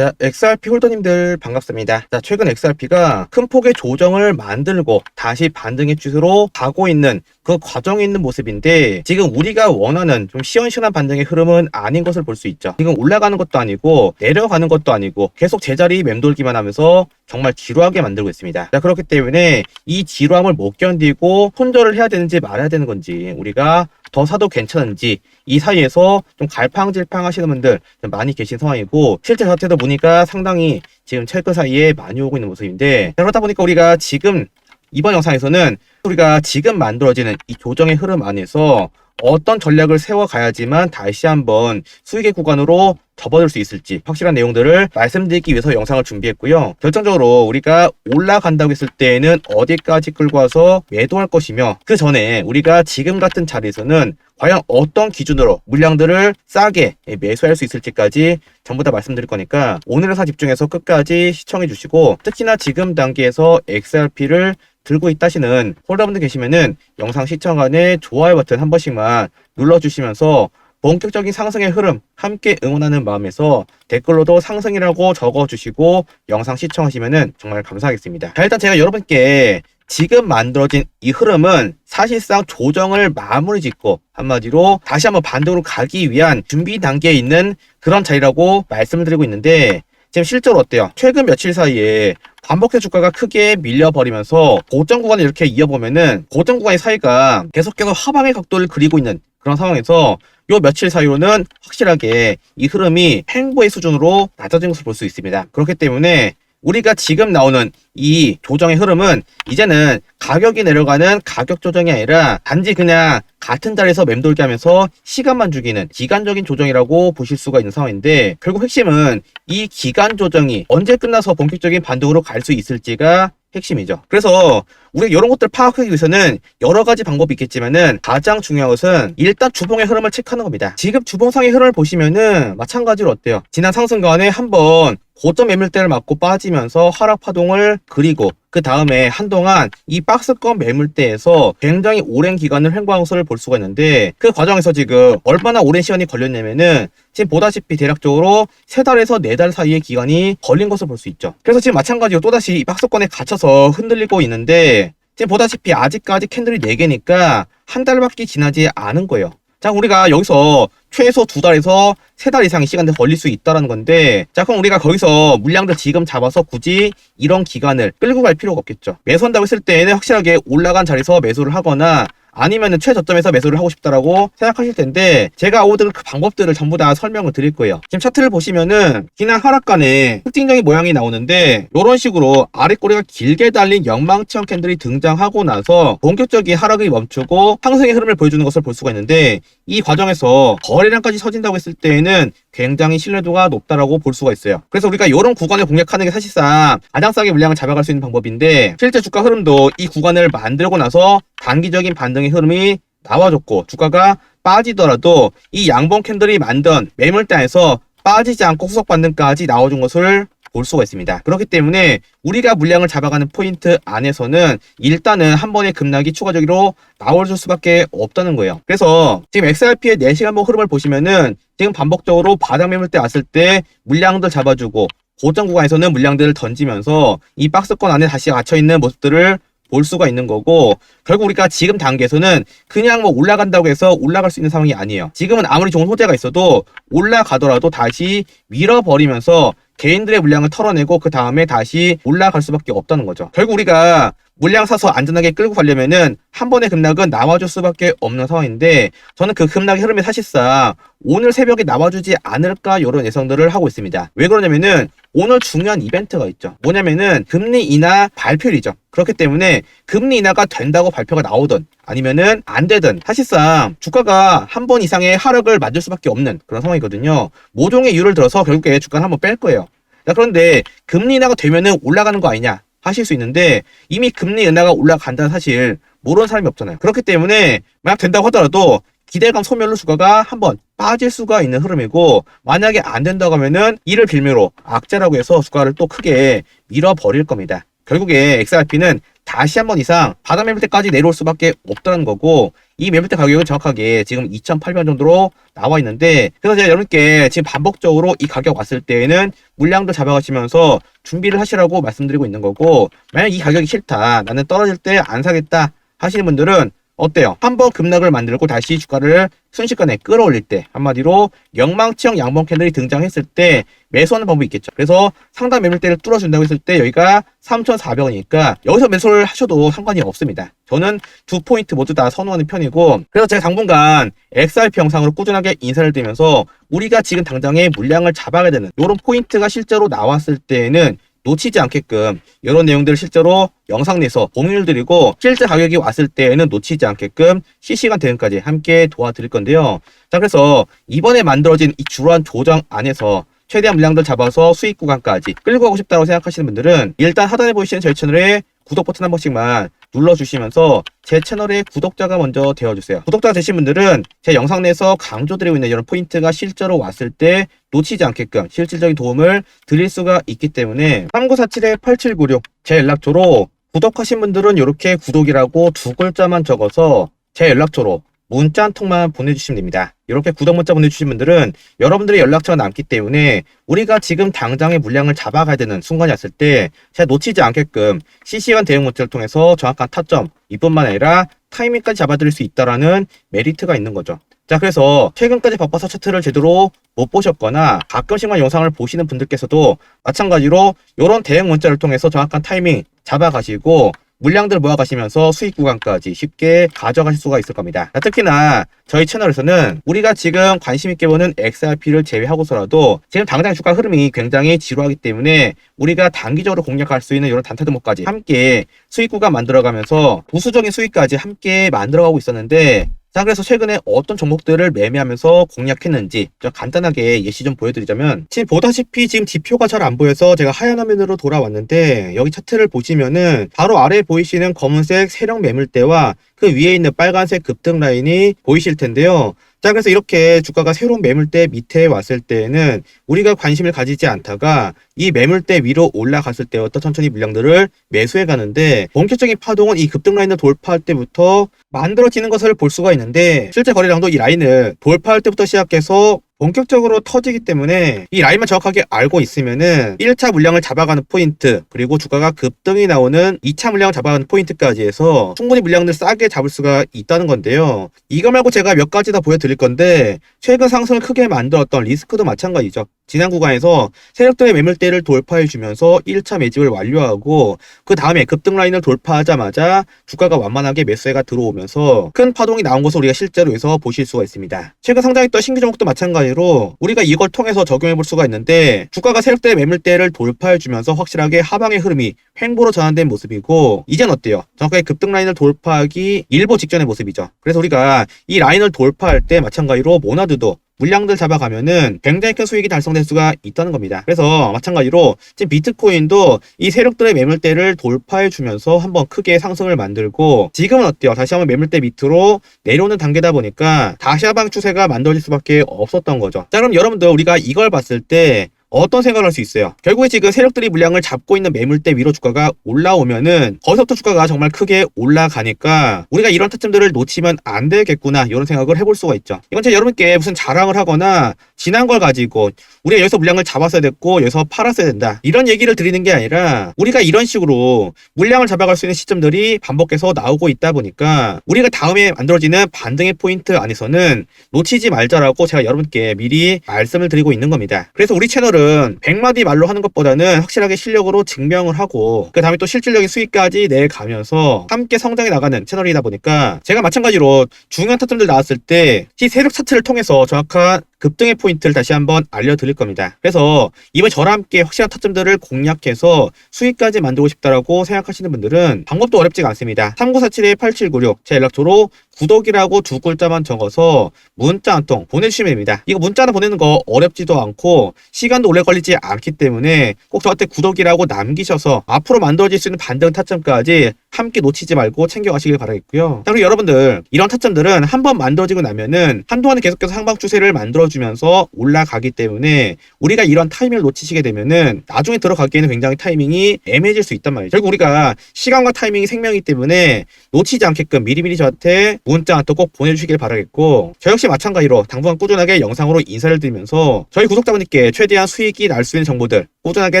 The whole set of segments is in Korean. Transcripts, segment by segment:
자, XRP 홀더님들 반갑습니다. 자, 최근 XRP가 큰 폭의 조정을 만들고 다시 반등의 추세로 가고 있는 그 과정에 있는 모습인데 지금 우리가 원하는 좀 시원시원한 반등의 흐름은 아닌 것을 볼 수 있죠. 지금 올라가는 것도 아니고 내려가는 것도 아니고 계속 제자리 맴돌기만 하면서 정말 지루하게 만들고 있습니다. 자, 그렇기 때문에 이 지루함을 못 견디고 손절을 해야 되는지 말아야 되는 건지 우리가 더 사도 괜찮은지 이 사이에서 좀 갈팡질팡 하시는 분들 좀 많이 계신 상황이고 실제 자체도 보니까 상당히 지금 최근 사이에 많이 오고 있는 모습인데 그러다 보니까 우리가 지금 이번 영상에서는 우리가 지금 만들어지는 이 조정의 흐름 안에서 어떤 전략을 세워가야지만 다시 한번 수익의 구간으로 접어들 수 있을지 확실한 내용들을 말씀드리기 위해서 영상을 준비했고요. 결정적으로 우리가 올라간다고 했을 때에는 어디까지 끌고 와서 매도할 것이며 그 전에 우리가 지금 같은 자리에서는 과연 어떤 기준으로 물량들을 싸게 매수할 수 있을지까지 전부 다 말씀드릴 거니까 오늘 영상 집중해서 끝까지 시청해 주시고 특히나 지금 단계에서 XRP를 들고 있다시는 홀더분들 계시면은 영상 시청 안에 좋아요 버튼 한 번씩만 눌러주시면서 본격적인 상승의 흐름 함께 응원하는 마음에서 댓글로도 상승이라고 적어주시고 영상 시청하시면은 정말 감사하겠습니다. 자, 일단 제가 여러분께 지금 만들어진 이 흐름은 사실상 조정을 마무리 짓고 한마디로 다시 한번 반등으로 가기 위한 준비 단계에 있는 그런 자리라고 말씀을 드리고 있는데 지금 실제로 어때요? 최근 며칠 사이에 반복해 주가가 크게 밀려버리면서 고점 구간을 이렇게 이어보면은 고점 구간의 사이가 계속해서 하방의 각도를 그리고 있는 그런 상황에서 요 며칠 사이로는 확실하게 이 흐름이 횡보의 수준으로 낮아진 것을 볼 수 있습니다. 그렇기 때문에 우리가 지금 나오는 이 조정의 흐름은 이제는 가격이 내려가는 가격 조정이 아니라 단지 그냥 같은 자리에서 맴돌게 하면서 시간만 죽이는 기간적인 조정이라고 보실 수가 있는 상황인데 결국 핵심은 이 기간 조정이 언제 끝나서 본격적인 반등으로 갈 수 있을지가 핵심이죠. 그래서 우리가 이런 것들을 파악하기 위해서는 여러 가지 방법이 있겠지만은 가장 중요한 것은 일단 주봉의 흐름을 체크하는 겁니다. 지금 주봉상의 흐름을 보시면은 마찬가지로 어때요? 지난 상승간에 한번 고점 매물대를 맞고 빠지면서 하락 파동을 그리고 그 다음에 한동안 이 박스권 매물대에서 굉장히 오랜 기간을 횡보한 것을 볼 수가 있는데 그 과정에서 지금 얼마나 오랜 시간이 걸렸냐면은 지금 보다시피 대략적으로 세 달에서 네 달 사이의 기간이 걸린 것을 볼 수 있죠. 그래서 지금 마찬가지로 또다시 이 박스권에 갇혀서 흔들리고 있는데 지금 보다시피 아직까지 캔들이 4개니까 한 달밖에 지나지 않은 거예요. 자, 우리가 여기서 최소 두 달에서 세 달 이상의 시간이 걸릴 수 있다는 건데, 자, 그럼 우리가 거기서 물량들 지금 잡아서 굳이 이런 기간을 끌고 갈 필요가 없겠죠. 매수한다고 했을 때에는 확실하게 올라간 자리에서 매수를 하거나 아니면은 최저점에서 매수를 하고 싶다라고 생각하실 텐데 제가 오늘 그 방법들을 전부 다 설명을 드릴 거예요. 지금 차트를 보시면은 지난 하락간에 특징적인 모양이 나오는데 이런 식으로 아래 꼬리가 길게 달린 영망치형 캔들이 등장하고 나서 본격적인 하락이 멈추고 상승의 흐름을 보여주는 것을 볼 수가 있는데 이 과정에서 거래량까지 서진다고 했을 때에는 굉장히 신뢰도가 높다라고 볼 수가 있어요. 그래서 우리가 이런 구간을 공략하는 게 사실상 가장 싸게 물량을 잡아갈 수 있는 방법인데 실제 주가 흐름도 이 구간을 만들고 나서 단기적인 반등의 흐름이 나와줬고 주가가 빠지더라도 이 양봉 캔들이 만든 매물대에서 빠지지 않고 후속 반등까지 나와준 것을 볼 수가 있습니다. 그렇기 때문에 우리가 물량을 잡아가는 포인트 안에서는 일단은 한 번의 급락이 추가적으로 나올 수밖에 없다는 거예요. 그래서 지금 XRP의 4시간봉 흐름을 보시면은 지금 반복적으로 바닥 매물대 왔을 때 물량들 잡아주고 고점 구간에서는 물량들을 던지면서 이 박스권 안에 다시 갇혀있는 모습들을 볼 수가 있는 거고 결국 우리가 지금 단계에서는 그냥 뭐 올라간다고 해서 올라갈 수 있는 상황이 아니에요. 지금은 아무리 좋은 호재가 있어도 올라가더라도 다시 밀어버리면서 개인들의 물량을 털어내고 그 다음에 다시 올라갈 수밖에 없다는 거죠. 결국 우리가 물량 사서 안전하게 끌고 가려면은 한 번의 급락은 나와줄 수밖에 없는 상황인데 저는 그 급락의 흐름이 사실상 오늘 새벽에 나와주지 않을까 이런 예상들을 하고 있습니다. 왜 그러냐면은 오늘 중요한 이벤트가 있죠. 뭐냐면은 금리 인하 발표일이죠. 그렇기 때문에 금리 인하가 된다고 발표가 나오든 아니면은 안 되든 사실상 주가가 한 번 이상의 하락을 맞을 수밖에 없는 그런 상황이거든요. 모종의 이유를 들어서 결국에 주가는 한번 뺄 거예요. 자, 그런데 금리 인하가 되면은 올라가는 거 아니냐? 하실 수 있는데 이미 금리 인하가 올라간다는 사실 모르는 사람이 없잖아요. 그렇기 때문에 만약 된다고 하더라도 기대감 소멸로 주가가 한번 빠질 수가 있는 흐름이고 만약에 안 된다고 하면은 이를 빌미로 악재라고 해서 주가를 또 크게 밀어버릴 겁니다. 결국에 XRP는 다시 한 번 이상 바닥 매물대까지 내려올 수밖에 없다는 거고 이 매물대 가격은 정확하게 지금 2,800원 정도로 나와 있는데 그래서 제가 여러분께 지금 반복적으로 이 가격 왔을 때에는 물량도 잡아가시면서 준비를 하시라고 말씀드리고 있는 거고 만약 이 가격이 싫다 나는 떨어질 때 안 사겠다 하시는 분들은 어때요? 한 번 급락을 만들고 다시 주가를 순식간에 끌어올릴 때 한마디로 영망치형 양봉 캔들이 등장했을 때 매수하는 방법이 있겠죠. 그래서 상단 매물대를 뚫어준다고 했을 때 여기가 3,400원이니까 여기서 매수를 하셔도 상관이 없습니다. 저는 두 포인트 모두 다 선호하는 편이고 그래서 제가 당분간 XRP 영상으로 꾸준하게 인사를 드리면서 우리가 지금 당장에 물량을 잡아야 되는 이런 포인트가 실제로 나왔을 때에는 놓치지 않게끔 이런 내용들을 실제로 영상 내서 공유를 드리고 실제 가격이 왔을 때에는 놓치지 않게끔 실시간 대응까지 함께 도와드릴 건데요. 자 그래서 이번에 만들어진 이 주러한 조정 안에서 최대한 물량들 잡아서 수익 구간까지 끌고 가고 싶다고 생각하시는 분들은 일단 하단에 보이시는 저희 채널에 구독 버튼 한 번씩만 눌러주시면서 제 채널의 구독자가 먼저 되어주세요. 구독자 되신 분들은 제 영상 내에서 강조드리고 있는 이런 포인트가 실제로 왔을 때 놓치지 않게끔 실질적인 도움을 드릴 수가 있기 때문에 3947-8796 제 연락처로 구독하신 분들은 이렇게 구독이라고 두 글자만 적어서 제 연락처로 문자 한 통만 보내주시면 됩니다. 이렇게 구독 문자 보내주신 분들은 여러분들의 연락처가 남기 때문에 우리가 지금 당장의 물량을 잡아가야 되는 순간이 왔을 때 제가 놓치지 않게끔 실시간 대응 문자를 통해서 정확한 타점 이뿐만 아니라 타이밍까지 잡아드릴 수 있다라는 메리트가 있는 거죠. 자 그래서 최근까지 바빠서 차트를 제대로 못 보셨거나 가끔씩만 영상을 보시는 분들께서도 마찬가지로 이런 대응 문자를 통해서 정확한 타이밍 잡아가시고 물량들 모아가시면서 수익 구간까지 쉽게 가져가실 수가 있을 겁니다. 자, 특히나 저희 채널에서는 우리가 지금 관심 있게 보는 XRP를 제외하고서라도 지금 당장 주가 흐름이 굉장히 지루하기 때문에 우리가 단기적으로 공략할 수 있는 이런 단타 등목까지 함께 수익 구간 만들어가면서 부수적인 수익까지 함께 만들어가고 있었는데 자, 그래서 최근에 어떤 종목들을 매매하면서 공략했는지 좀 간단하게 예시 좀 보여드리자면 지금 보다시피 지금 지표가 잘 안 보여서 제가 하얀 화면으로 돌아왔는데 여기 차트를 보시면은 바로 아래에 보이시는 검은색 세력 매물대와 그 위에 있는 빨간색 급등 라인이 보이실 텐데요. 자, 그래서 이렇게 주가가 새로운 매물대 밑에 왔을 때에는 우리가 관심을 가지지 않다가 이 매물대 위로 올라갔을 때부터 천천히 물량들을 매수해 가는데 본격적인 파동은 이 급등 라인을 돌파할 때부터 만들어지는 것을 볼 수가 있는데 실제 거래량도 이 라인을 돌파할 때부터 시작해서 본격적으로 터지기 때문에 이 라인만 정확하게 알고 있으면은 1차 물량을 잡아가는 포인트 그리고 주가가 급등이 나오는 2차 물량을 잡아가는 포인트까지 해서 충분히 물량을 싸게 잡을 수가 있다는 건데요. 이거 말고 제가 몇 가지 다 보여드릴 건데 최근 상승을 크게 만들었던 리스크도 마찬가지죠. 지난 구간에서 세력들의 매물대를 돌파해 주면서 1차 매집을 완료하고 그 다음에 급등 라인을 돌파하자마자 주가가 완만하게 매수해가 들어오면서 큰 파동이 나온 것을 우리가 실제로 여기서 보실 수가 있습니다. 최근 상장했던 신규 종목도 마찬가지로 우리가 이걸 통해서 적용해 볼 수가 있는데 주가가 세력들의 매물대를 돌파해 주면서 확실하게 하방의 흐름이 횡보로 전환된 모습이고 이젠 어때요? 정확하게 급등 라인을 돌파하기 일보 직전의 모습이죠. 그래서 우리가 이 라인을 돌파할 때 마찬가지로 모나드도 물량들 잡아가면은 굉장히 큰 수익이 달성될 수가 있다는 겁니다. 그래서 마찬가지로 지금 비트코인도 이 세력들의 매물대를 돌파해 주면서 한번 크게 상승을 만들고 지금은 어때요? 다시 한번 매물대 밑으로 내려오는 단계다 보니까 다시 하방 추세가 만들어질 수밖에 없었던 거죠. 자 그럼 여러분들 우리가 이걸 봤을 때 어떤 생각을 할 수 있어요? 결국에 지금 세력들이 물량을 잡고 있는 매물대 위로 주가가 올라오면은 거기서부터 주가가 정말 크게 올라가니까 우리가 이런 타점들을 놓치면 안 되겠구나 이런 생각을 해볼 수가 있죠. 이건 제가 여러분께 무슨 자랑을 하거나 지난 걸 가지고 우리가 여기서 물량을 잡았어야 됐고 여기서 팔았어야 된다 이런 얘기를 드리는 게 아니라 우리가 이런 식으로 물량을 잡아갈 수 있는 시점들이 반복해서 나오고 있다 보니까 우리가 다음에 만들어지는 반등의 포인트 안에서는 놓치지 말자라고 제가 여러분께 미리 말씀을 드리고 있는 겁니다. 그래서 우리 채널은 분들은 100마디 말로 하는 것보다는 확실하게 실력으로 증명을 하고 그 다음에 또 실질적인 수익까지 내가면서 함께 성장해 나가는 채널이다 보니까 제가 마찬가지로 중요한 타점들 나왔을 때 이 세력 차트를 통해서 정확한 급등의 포인트를 다시 한번 알려드릴 겁니다. 그래서 이번 저랑 함께 확실한 타점들을 공략해서 수익까지 만들고 싶다라고 생각하시는 분들은 방법도 어렵지가 않습니다. 3947-8796 제 연락처로 구독이라고 두 글자만 적어서 문자 한 통 보내주시면 됩니다. 이거 문자 하나 보내는 거 어렵지도 않고 시간도 오래 걸리지 않기 때문에 꼭 저한테 구독이라고 남기셔서 앞으로 만들어질 수 있는 반등 타점까지 함께 놓치지 말고 챙겨가시길 바라겠고요. 자, 그리고 여러분들 이런 타점들은 한 번 만들어지고 나면은 한동안은 계속해서 상방 추세를 만들어주면서 올라가기 때문에 우리가 이런 타이밍을 놓치시게 되면은 나중에 들어가기에는 굉장히 타이밍이 애매해질 수 있단 말이에요. 결국 우리가 시간과 타이밍이 생명이기 때문에 놓치지 않게끔 미리미리 저한테 문자 또꼭 보내주시길 바라겠고 저 역시 마찬가지로 당분간 꾸준하게 영상으로 인사를 드리면서 저희 구독자분들께 최대한 수익이 날 수 있는 정보들 꾸준하게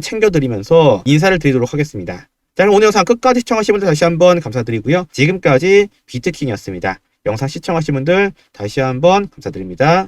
챙겨드리면서 인사를 드리도록 하겠습니다. 자 오늘 영상 끝까지 시청하신 분들 다시 한번 감사드리고요. 지금까지 비트킹이었습니다. 영상 시청하신 분들 다시 한번 감사드립니다.